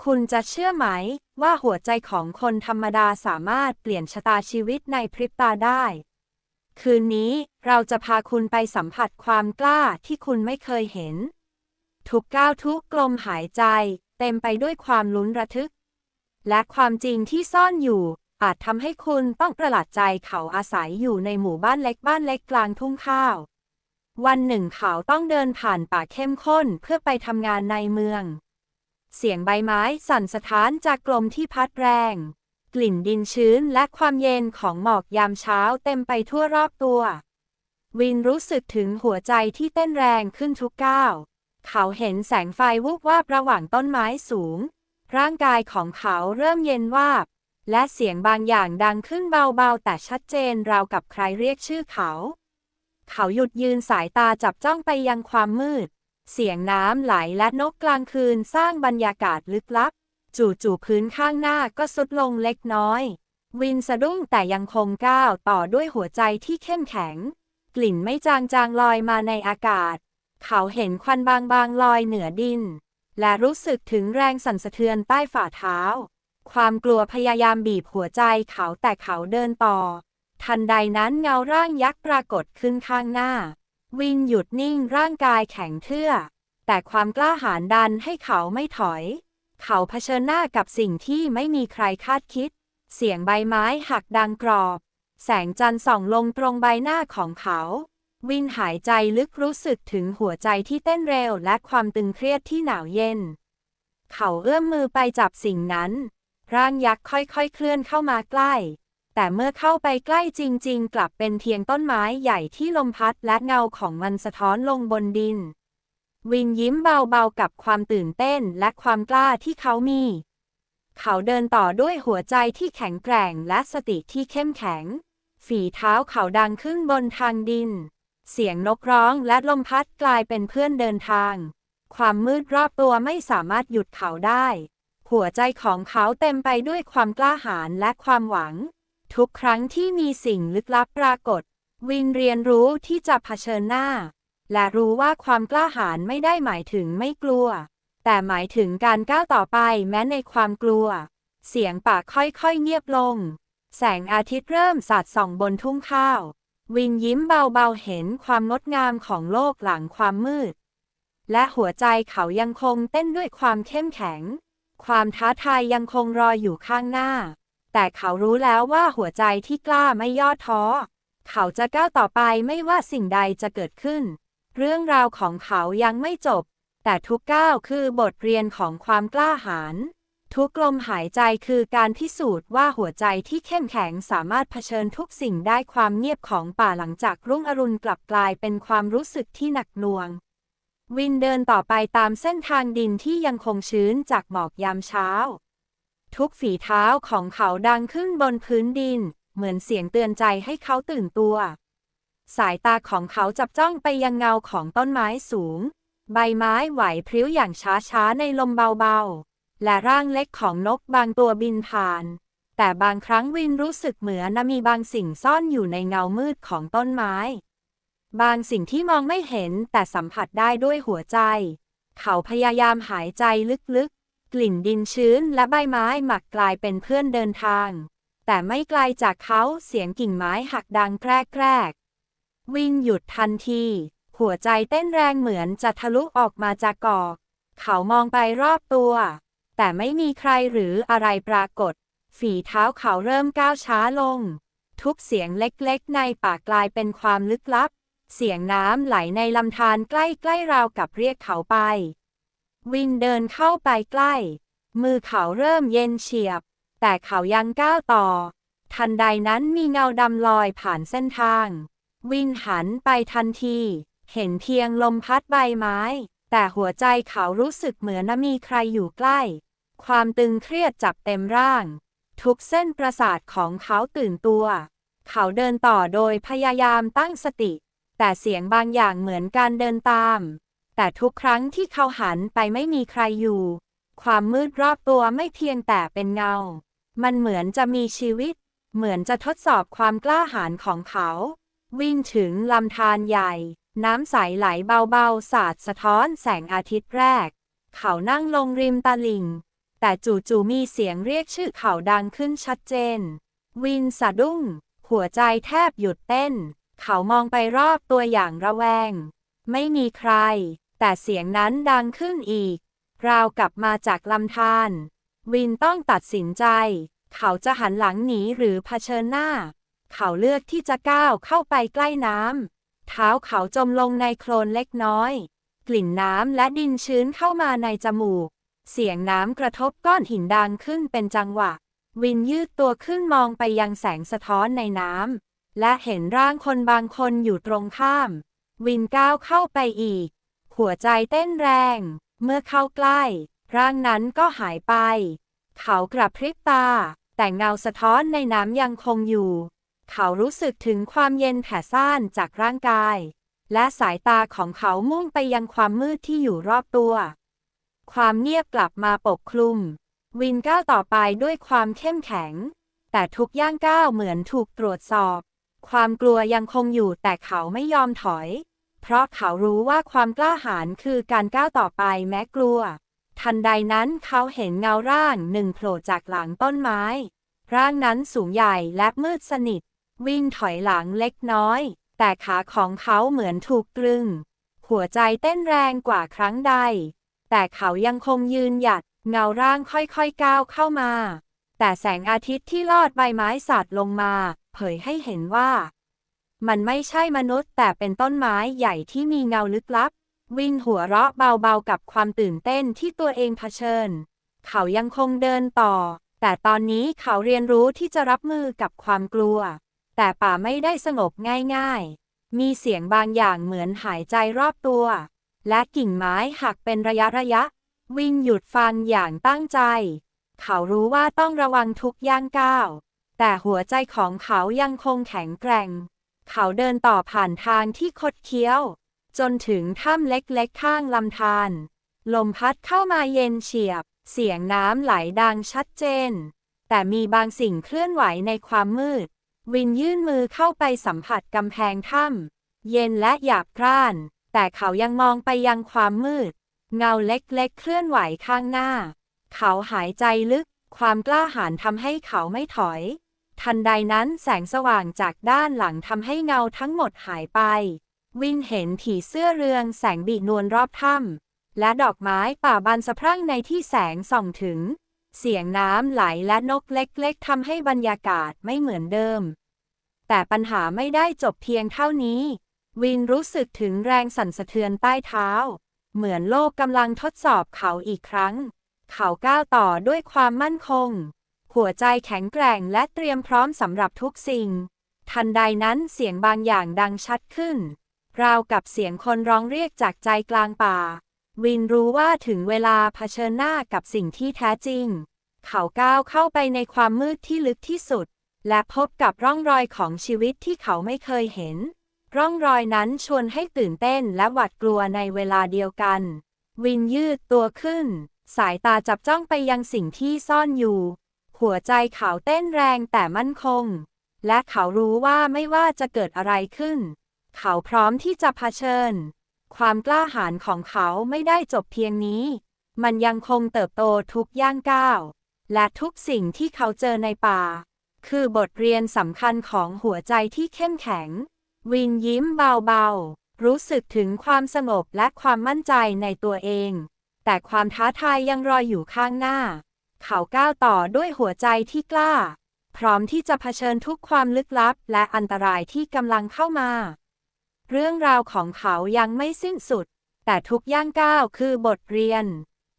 คุณจะเชื่อไหม ว่าหัวใจของคนธรรมดาสามารถเปลี่ยนชะตาชีวิตในพริบตาได้ คืนนี้เราจะพาคุณไปสัมผัสความกล้าที่คุณไม่เคยเห็น ทุกก้าวทุกกลมหายใจ เต็มไปด้วยความลุ้นระทึก และความจริงที่ซ่อนอยู่ อาจทำให้คุณต้องประหลาดใจเขาอาศัยอยู่ในหมู่บ้านเล็กบ้านเล็กกลางทุ่งข้าว วันหนึ่งเขาต้องเดินผ่านป่าเข้มข้นเพื่อไปทำงานในเมือง เสียงใบไม้สั่นสะท้านจากกลมที่พัดแรง กลิ่นดินชื้นและความเย็นของหมอกยามเช้าเต็มไปทั่วรอบตัว วินรู้สึกถึงหัวใจที่เต้นแรงขึ้นทุกก้าว เขาเห็นแสงไฟวุบวาบระหว่างต้นไม้สูง ร่างกายของเขาเริ่มเย็นวาบ และเสียงบางอย่างดังขึ้นเบาๆ แต่ชัดเจนราวกับใครเรียกชื่อเขา เขาหยุดยืนสายตาจับจ้องไปยังความมืด เสียงน้ำไหลและนกกลางคืนสร้างบรรยากาศลึกลับ จู่ๆพื้นข้างหน้าก็สุดลงเล็กน้อย วินสะดุ้งแต่ยังคงก้าวต่อด้วยหัวใจที่เข้มแข็ง กลิ่นไม่จางๆลอยมาในอากาศ เขาเห็นควันบางๆลอยเหนือดิน และรู้สึกถึงแรงสั่นสะเทือนใต้ฝ่าเท้า ความกลัวพยายามบีบหัวใจเขาแต่เขาเดินต่อ ทันใดนั้นเงาร่างยักษ์ปรากฏขึ้นข้างหน้า วินหยุดนิ่งร่างกายแข็งเทื่อ แต่ความกล้าหาญดันให้เขาไม่ถอย เขาเผชิญหน้ากับสิ่งที่ไม่มีใครคาดคิด เสียงใบไม้หักดังกรอบ แสงจันทร์ส่องลงตรงใบหน้าของเขา วินหายใจลึกรู้สึกถึงหัวใจที่เต้นเร็วและความตึงเครียดที่หนาวเย็น เขาเอื้อมมือไปจับสิ่งนั้น ร่างยักษ์ค่อยๆเคลื่อนเข้ามาใกล้ แต่เมื่อเข้าไปใกล้จริง ๆ กลับเป็นเพียงต้นไม้ใหญ่ที่ลมพัดและเงาของมันสะท้อนลงบนดิน วินยิ้มเบาๆกับความตื่นเต้นและความกล้าที่เขามี เขาเดินต่อด้วยหัวใจที่แข็งแกร่งและสติที่เข้มแข็ง ฝีเท้าเขาดังขึ้นบนทางดิน เสียงนกร้องและลมพัดกลายเป็นเพื่อนเดินทาง ความมืดรอบตัวไม่สามารถหยุดเขาได้ หัวใจของเขาเต็มไปด้วยความกล้าหาญและความหวัง ทุกครั้งที่มีสิ่งลึกลับปรากฏ วินเรียนรู้ที่จะเผชิญหน้า และรู้ว่าความกล้าหาญไม่ได้หมายถึงไม่กลัว แต่หมายถึงการก้าวต่อไปแม้ในความกลัว เสียงป่าค่อยๆเงียบลง แสงอาทิตย์เริ่มสาดส่องบนทุ่งข้าว วินยิ้มเบาๆเห็นความงดงามของโลกหลังความมืด และหัวใจเขายังคงเต้นด้วยความเข้มแข็ง ความท้าทายยังคงรออยู่ข้างหน้า แต่เขารู้แล้วว่าหัวใจที่กล้าไม่ย่อท้อ เขาจะก้าวต่อไปไม่ว่าสิ่งใดจะเกิดขึ้น เรื่องราวของเขายังไม่จบ แต่ทุกก้าวคือบทเรียนของความกล้าหาญ ทุกลมหายใจคือการพิสูจน์ว่าหัวใจที่เข้มแข็งสามารถเผชิญทุกสิ่งได้ความเงียบของป่าหลังจากรุ่งอรุณกลับกลายเป็นความรู้สึกที่หนักหน่วง วินเดินต่อไปตามเส้นทางดินที่ยังคงชื้นจากหมอกยามเช้า ทุกฝีเท้าของเขาดังขึ้นบนพื้นดิน เหมือนเสียงเตือนใจให้เขาตื่นตัว สายตาของเขาจับจ้องไปยังเงาของต้นไม้สูง ใบไม้ไหวพริ้วอย่างช้าๆในลมเบาๆ และร่างเล็กของนกบางตัวบินผ่าน แต่บางครั้งวินรู้สึกเหมือนมีบางสิ่งซ่อนอยู่ในเงามืดของต้นไม้ บางสิ่งที่มองไม่เห็นแต่สัมผัสได้ด้วยหัวใจ เขาพยายามหายใจลึกๆ กลิ่นดินชื้นและใบไม้หมักกลายเป็นเพื่อนเดินทาง แต่ไม่ไกลจากเขาเสียงกิ่งไม้หักดังแกรกๆวินหยุดทันที หัวใจเต้นแรงเหมือนจะทะลุออกมาจากกอก เขามองไปรอบตัว แต่ไม่มีใครหรืออะไรปรากฏ ฝีเท้าเขาเริ่มก้าวช้าลง ทุกเสียงเล็กๆ ในป่ากลายเป็นความลึกลับ เสียงน้ำไหลในลำธารใกล้ๆราวกับเรียกเขาไป วินเดินเข้าไปใกล้ มือเขาเริ่มเย็นเฉียบ แต่เขายังก้าวต่อ ทันใดนั้นมีเงาดำลอยผ่านเส้นทาง วินหันไปทันที เห็นเพียงลมพัดใบไม้ แต่หัวใจเขารู้สึกเหมือนมีใครอยู่ใกล้ ความตึงเครียดจับเต็มร่าง ทุกเส้นประสาทของเขาตื่นตัว เขาเดินต่อโดยพยายามตั้งสติ แต่เสียงบางอย่างเหมือนการเดินตาม แต่ทุกครั้งที่เขาหันไปไม่มีใครอยู่ ความมืดรอบตัวไม่เพียงแต่เป็นเงา มันเหมือนจะมีชีวิต เหมือนจะทดสอบความกล้าหาญของเขา วิ่งถึงลำธารใหญ่ น้ำใสไหลเบาๆ สาดสะท้อนแสงอาทิตย์แรก เขานั่งลงริมตลิ่ง แต่จู่ๆมีเสียงเรียกชื่อเขาดังขึ้นชัดเจน วินสะดุ้ง หัวใจแทบหยุดเต้น เขามองไปรอบตัวอย่างระแวง ไม่มีใคร แต่เสียงนั้นดังขึ้นอีก ราวกลับมาจากลำธาร วินต้องตัดสินใจ เขาจะหันหลังหนีหรือเผชิญหน้า เขาเลือกที่จะก้าวเข้าไปใกล้น้ำ เท้าเขาจมลงในโคลนเล็กน้อย กลิ่นน้ำและดินชื้นเข้ามาในจมูก เสียงน้ำกระทบก้อนหินดังขึ้นเป็นจังหวะ วินยืดตัวขึ้นมองไปยังแสงสะท้อนในน้ำและเห็นร่างคนบางคนอยู่ตรงข้าม วินก้าวเข้าไปอีก หัวใจเต้นแรง เมื่อเข้าใกล้ ร่างนั้นก็หายไป เขากระพริบตา แต่เงาสะท้อนในน้ำยังคงอยู่ เขารู้สึกถึงความเย็นแผ่ซ่านจากร่างกาย และสายตาของเขามุ่งไปยังความมืดที่อยู่รอบตัว ความเงียบกลับมาปกคลุม วินก้าวต่อไปด้วยความเข้มแข็ง แต่ทุกย่างก้าวเหมือนถูกตรวจสอบ ความกลัวยังคงอยู่แต่เขาไม่ยอมถอย เพราะเขารู้ว่าความกล้าหาญคือการก้าวต่อไปแม้กลัว ทันใดนั้นเขาเห็นเงาร่างหนึ่งโผล่จากหลังต้นไม้ ร่างนั้นสูงใหญ่และมืดสนิท วิ่งถอยหลังเล็กน้อย แต่ขาของเขาเหมือนถูกตรึง หัวใจเต้นแรงกว่าครั้งใด แต่เขายังคงยืนหยัด เงาร่างค่อยๆก้าวเข้ามา แต่แสงอาทิตย์ที่ลอดใบไม้สาดลงมา เผยให้เห็นว่า มันไม่ใช่มนุษย์ แต่เป็นต้นไม้ใหญ่ที่มีเงาลึกลับ วินหัวเราะเบาๆกับความตื่นเต้นที่ตัวเองเผชิญ เขายังคงเดินต่อ แต่ตอนนี้เขาเรียนรู้ที่จะรับมือกับความกลัว แต่ป่าไม่ได้สงบง่ายๆ มีเสียงบางอย่างเหมือนหายใจรอบตัว และกิ่งไม้หักเป็นระยะระยะ วินหยุดฟังอย่างตั้งใจ เขารู้ว่าต้องระวังทุกย่างก้าว แต่หัวใจของเขายังคงแข็งแกร่ง เขาเดินต่อผ่านทางที่คดเคี้ยว จนถึงถ้ำเล็กๆ ข้างลำธาร ลมพัดเข้ามาเย็นเฉียบ เสียงน้ำไหลดังชัดเจน แต่มีบางสิ่งเคลื่อนไหวในความมืด วินยื่นมือเข้าไปสัมผัสกำแพงถ้ำเย็นและหยาบกร้าน แต่เขายังมองไปยังความมืด เงาเล็กๆ เคลื่อนไหวข้างหน้า เขาหายใจลึก ความกล้าหาญทำให้เขาไม่ถอย ทันใดนั้นแสงสว่างจากด้านหลังทำให้เงาทั้งหมดหายไป วินเห็นผีเสื้อเรืองแสงบีนวลรอบถ้ำและดอกไม้ป่าบานสะพรั่งในที่แสงส่องถึง เสียงน้ำไหลและนกเล็กๆทำให้บรรยากาศไม่เหมือนเดิม แต่ปัญหาไม่ได้จบเพียงเท่านี้ วินรู้สึกถึงแรงสั่นสะเทือนใต้เท้า เหมือนโลกกำลังทดสอบเขาอีกครั้ง เขาก้าวต่อด้วยความมั่นคง หัวใจแข็งแกร่งและเตรียมพร้อมสำหรับทุกสิ่ง ทันใดนั้นเสียงบางอย่างดังชัดขึ้น ราวกับเสียงคนร้องเรียกจากใจกลางป่า วินรู้ว่าถึงเวลาเผชิญหน้ากับสิ่งที่แท้จริง เขาก้าวเข้าไปในความมืดที่ลึกที่สุด และพบกับร่องรอยของชีวิตที่เขาไม่เคยเห็น ร่องรอยนั้นชวนให้ตื่นเต้นและหวาดกลัวในเวลาเดียวกัน วินยืดตัวขึ้น สายตาจับจ้องไปยังสิ่งที่ซ่อนอยู่ หัวใจเขาเต้นแรงแต่มั่นคง และเขารู้ว่าไม่ว่าจะเกิดอะไรขึ้น เขาพร้อมที่จะเผชิญ ความกล้าหาญของเขาไม่ได้จบเพียงนี้ มันยังคงเติบโตทุกย่างก้าว และทุกสิ่งที่เขาเจอในป่า คือบทเรียนสำคัญของหัวใจที่เข้มแข็ง วินยิ้มเบาๆ รู้สึกถึงความสงบและความมั่นใจในตัวเอง แต่ความท้าทายยังรออยู่ข้างหน้า เขาก้าวต่อด้วยหัวใจที่กล้า พร้อมที่จะเผชิญทุกความลึกลับ และอันตรายที่กำลังเข้ามา เรื่องราวของเขายังไม่สิ้นสุด แต่ทุกย่างก้าวคือบทเรียน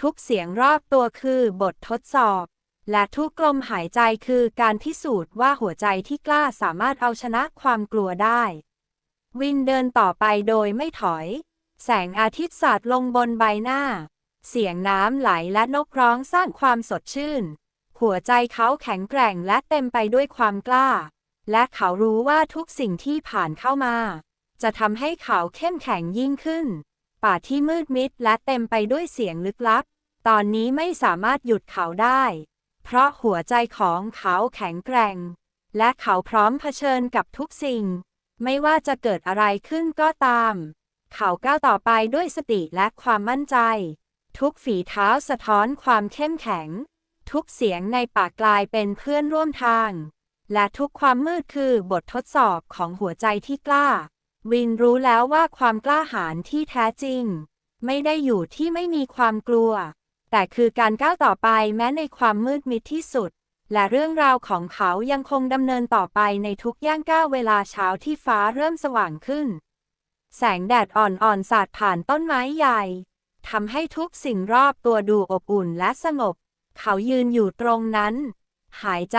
ทุกเสียงรอบตัวคือบททดสอบ และทุกลมหายใจคือการพิสูจน์ว่าหัวใจที่กล้าสามารถเอาชนะความกลัวได้ วินเดินต่อไปโดยไม่ถอย แสงอาทิตย์สาดลงบนใบหน้า เสียงน้ำไหลและนกร้องสร้างความสดชื่น หัวใจเขาแข็งแกร่งและเต็มไปด้วยความกล้า และเขารู้ว่าทุกสิ่งที่ผ่านเข้ามา จะทำให้เขาเข้มแข็งยิ่งขึ้น ป่าที่มืดมิดและเต็มไปด้วยเสียงลึกลับ ตอนนี้ไม่สามารถหยุดเขาได้ เพราะหัวใจของเขาแข็งแกร่ง และเขาพร้อมเผชิญกับทุกสิ่ง ไม่ว่าจะเกิดอะไรขึ้นก็ตาม เขาก้าวต่อไปด้วยสติและความมั่นใจ ทุกฝีเท้าสะท้อนความเข้มแข็ง ทุกเสียงในป่ากลายเป็นเพื่อนร่วมทาง และทุกความมืดคือบททดสอบของหัวใจที่กล้า วินรู้แล้วว่าความกล้าหาญที่แท้จริง ไม่ได้อยู่ที่ไม่มีความกลัว แต่คือการก้าวต่อไปแม้ในความมืดมิดที่สุด และเรื่องราวของเขายังคงดำเนินต่อไปในทุกย่างก้าวเวลาเช้าที่ฟ้าเริ่มสว่างขึ้น แสงแดดอ่อนๆสาดผ่านต้นไม้ใหญ่ ทำให้ทุกสิ่งรอบตัวดูอบอุ่นและสงบ เขายืนอยู่ตรงนั้น หายใจ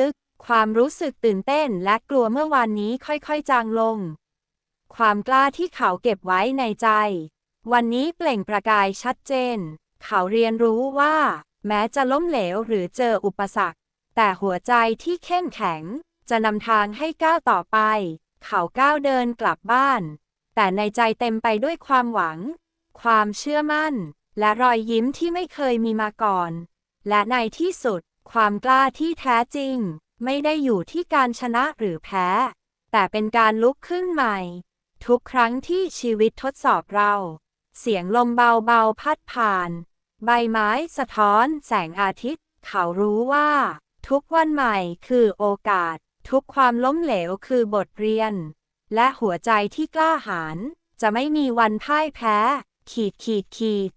ลึกๆ ความรู้สึกตื่นเต้นและกลัวเมื่อวานนี้ค่อยๆ จางลง ความกล้าที่เขาเก็บไว้ในใจ วันนี้เปล่งประกายชัดเจน เขาเรียนรู้ว่า แม้จะล้มเหลวหรือเจออุปสรรค แต่หัวใจที่เข้มแข็ง จะนำทางให้ก้าวต่อไป เขาก้าวเดินกลับบ้าน แต่ในใจเต็มไปด้วยความหวัง ความเชื่อมั่น และรอยยิ้มที่ไม่เคยมีมาก่อน และในที่สุด ความกล้าที่แท้จริง ไม่ได้อยู่ที่การชนะหรือแพ้ แต่เป็นการลุกขึ้นใหม่ ทุกครั้งที่ชีวิตทดสอบเรา เสียงลมเบาๆพัดผ่าน ใบไม้สะท้อน แสงอาทิตย์ เขารู้ว่า ทุกวันใหม่คือโอกาส ทุกความล้มเหลวคือบทเรียน และหัวใจที่กล้าหาญจะไม่มีวันพ่ายแพ้ ขีดขีดขีด